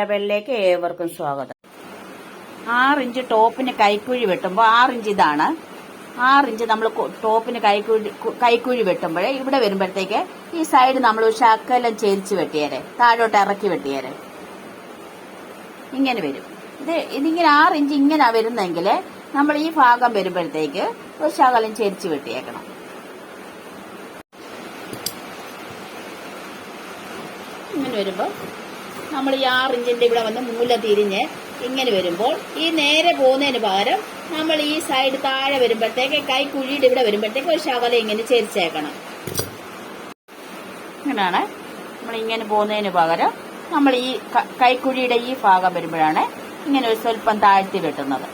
ലേബലിലേക്ക് ഏവർക്കും സ്വാഗതം. ആറ് ഇഞ്ച് ടോപ്പിന് കൈക്കുഴി വെട്ടുമ്പോൾ ആറ് ഇഞ്ച് ഇതാണ്. ആറ് ഇഞ്ച് നമ്മൾ ടോപ്പിന് കൈക്കുഴി കൈക്കുഴി വെട്ടുമ്പോഴേ ഇവിടെ വരുമ്പോഴത്തേക്ക് ഈ സൈഡ് നമ്മൾ ശക്കലം ചെരിച്ച് വെട്ടിയേരെ. താഴോട്ട് ഇറക്കി വെട്ടിയേരെ. ഇങ്ങനെ വരും. ഇത് ഇതിങ്ങനെ ആറ് ഇഞ്ച് ഇങ്ങനെ വരുന്നെങ്കിൽ നമ്മൾ ഈ ഭാഗം വരുമ്പോഴത്തേക്ക് ഒരു ശകലം ചെരിച്ച് വെട്ടിയേക്കണം. ഇങ്ങനെ വരുമ്പോൾ നമ്മൾ ഈ ആറ് ഇഞ്ചിന്റെ ഇവിടെ വന്ന് മൂല തിരിഞ്ഞ് ഇങ്ങനെ വരുമ്പോൾ ഈ നേരെ പോകുന്നതിന് പകരം നമ്മൾ ഈ സൈഡ് താഴെ വരുമ്പോഴത്തേക്ക് കൈ കുഴിയുടെ ഇവിടെ വരുമ്പോഴത്തേക്ക് ഒരു ശകലം ഇങ്ങനെ ചേർച്ചേക്കണം ഇങ്ങനെയാണ് നമ്മൾ ഇങ്ങനെ പോകുന്നതിന് പകരം നമ്മൾ ഈ കൈക്കുഴിയുടെ ഈ ഭാഗം വരുമ്പോഴാണ് ഇങ്ങനെ ഒരു സ്വല്പം താഴ്ത്തി വെട്ടുന്നത്.